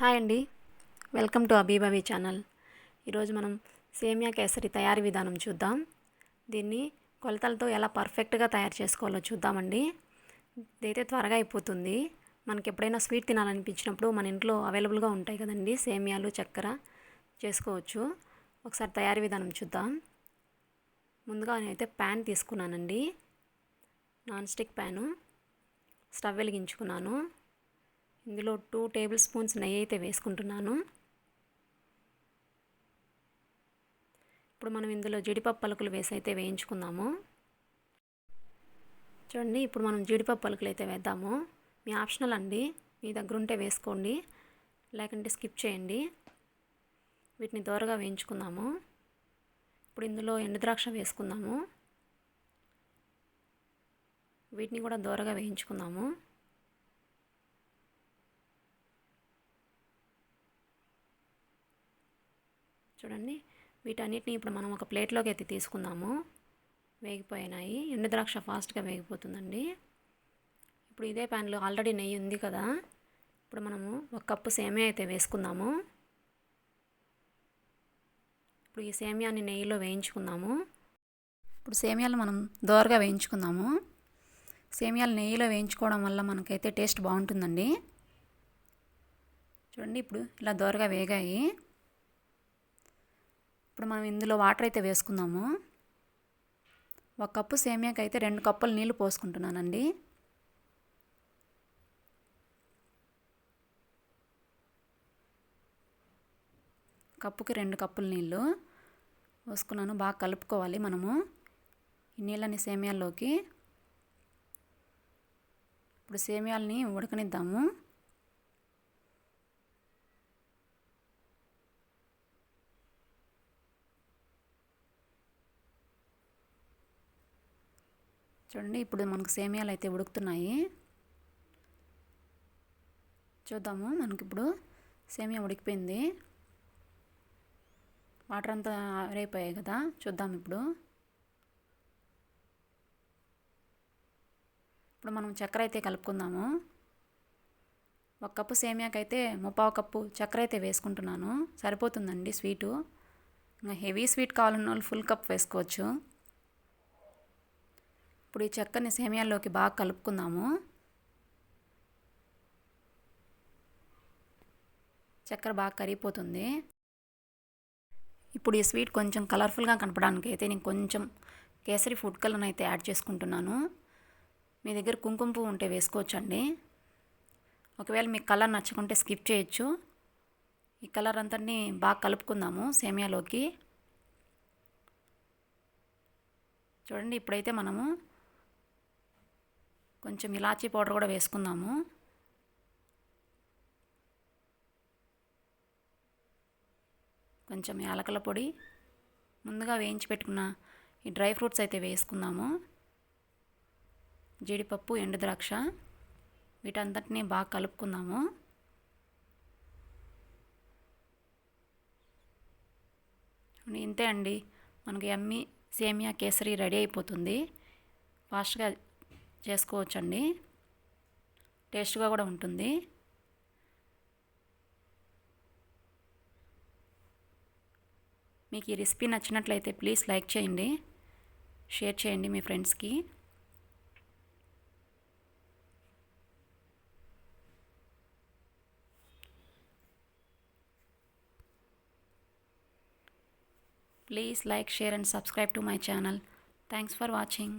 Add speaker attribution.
Speaker 1: Hi అండి. Welcome to అబీబాబీ channel. ఈరోజు మనం సేమియా కేసరి తయారీ విధానం చూద్దాం. దీన్ని కొలతలతో ఎలా పర్ఫెక్ట్గా తయారు చేసుకోవాలో చూద్దామండి. ఇదైతే త్వరగా అయిపోతుంది. మనకి ఎప్పుడైనా స్వీట్ తినాలనిపించినప్పుడు మన ఇంట్లో అవైలబుల్గా ఉంటాయి కదండి సేమియాలు చక్కెర చేసుకోవచ్చు. ఒకసారి తయారీ విధానం చూద్దాం. ముందుగా నేనైతే ప్యాన్ తీసుకున్నానండి. Non stick pan. స్టవ్ వెలిగించుకున్నాను. ఇందులో టూ టేబుల్ స్పూన్స్ నెయ్యి అయితే వేసుకుంటున్నాను. ఇప్పుడు మనం ఇందులో జీడిపప్పు పలుకులు వేసి అయితే వేయించుకుందాము. చూడండి ఇప్పుడు మనం జీడిపప్పు పలుకులు అయితే వేద్దాము. మీ ఆప్షనల్ అండి మీ దగ్గర ఉంటే వేసుకోండి లేకుంటే స్కిప్ చేయండి. వీటిని దోరగా వేయించుకుందాము. ఇప్పుడు ఇందులో ఎండుద్రాక్ష వేసుకుందాము. వీటిని కూడా దోరగా వేయించుకుందాము. చూడండి. వీటన్నిటిని ఇప్పుడు మనం ఒక ప్లేట్లోకి ఎత్తి తీసుకుందాము. వేగిపోయినాయి. ఎండు ద్రాక్ష ఫాస్ట్గా వేగిపోతుందండి. ఇప్పుడు ఇదే ప్యాన్లో ఆల్రెడీ నెయ్యి ఉంది కదా. ఇప్పుడు మనము ఒక కప్పు సేమియా అయితే వేసుకుందాము. ఇప్పుడు ఈ సేమియాని నెయ్యిలో వేయించుకుందాము. ఇప్పుడు సేమియాలు మనం దోరగా వేయించుకుందాము. సేమియాలు నెయ్యిలో వేయించుకోవడం వల్ల మనకైతే టేస్ట్ బాగుంటుందండి. చూడండి ఇప్పుడు ఇలా దోరగా వేగాయి. ఇప్పుడు మనం ఇందులో వాటర్ అయితే వేసుకుందాము. ఒక కప్పు సేమియాకి అయితే రెండు కప్పులు నీళ్ళు పోసుకుంటున్నానండి. కప్పుకి రెండు కప్పుల నీళ్ళు పోసుకున్నాను బాగా కలుపుకోవాలి మనము. ఈ నీళ్ళని సేమియాల్లోకి. ఇప్పుడు సేమియాలని ఉడకనిద్దాము. చూడండి ఇప్పుడు మనకు సేమియాలు అయితే ఉడుకుతున్నాయి. చూద్దాము మనకి ఇప్పుడు సేమియా ఉడికిపోయింది. వాటర్ అంతా ఆరైపోయాయి కదా చూద్దాం ఇప్పుడు. ఇప్పుడు మనం చక్కెర అయితే కలుపుకుందాము. ఒక కప్పు సేమియాకైతే ముప్పావు కప్పు చక్కెర అయితే వేసుకుంటున్నాను. సరిపోతుందండి స్వీటు. ఇంకా హెవీ స్వీట్ కావాలన్న వాళ్ళు ఫుల్ కప్ వేసుకోవచ్చు. ఇప్పుడు ఈ చక్కని సేమియాల్లోకి బాగా కలుపుకుందాము. చక్కెర బాగా కరిగిపోతుంది. ఇప్పుడు ఈ స్వీట్ కొంచెం కలర్ఫుల్గా కనపడానికి అయితే నేను కొంచెం కేసరి ఫుడ్ కలర్ అయితే యాడ్ చేసుకుంటున్నాను. మీ దగ్గర కుంకుమ పువ్వు ఉంటే వేసుకోవచ్చండి. ఒకవేళ మీకు కలర్ నచ్చకుంటే స్కిప్ చేయొచ్చు. ఈ కలర్ అంతటిని బాగా కలుపుకుందాము సేమియాలోకి. చూడండి ఇప్పుడైతే మనము కొంచెం ఇలాచీ పౌడర్ కూడా వేసుకుందాము. కొంచెం యాలకల పొడి ముందుగా వేయించి పెట్టుకున్న ఈ డ్రై ఫ్రూట్స్ అయితే వేసుకుందాము. జీడిపప్పు ఎండు ద్రాక్ష వీటంతటినీ బాగా కలుపుకుందాము. ఇంతే అండి. మనకి అమ్మి సేమియా కేసరి రెడీ అయిపోతుంది. ఫాస్ట్గా చేసుకోవచ్చండి టేస్ట్గా కూడా ఉంటుంది మీకు ఈ రెసిపీ నచ్చినట్లయితే ప్లీజ్ లైక్ చేయండి షేర్ చేయండి మీ ఫ్రెండ్స్కి please like share and subscribe to my channel thanks for watching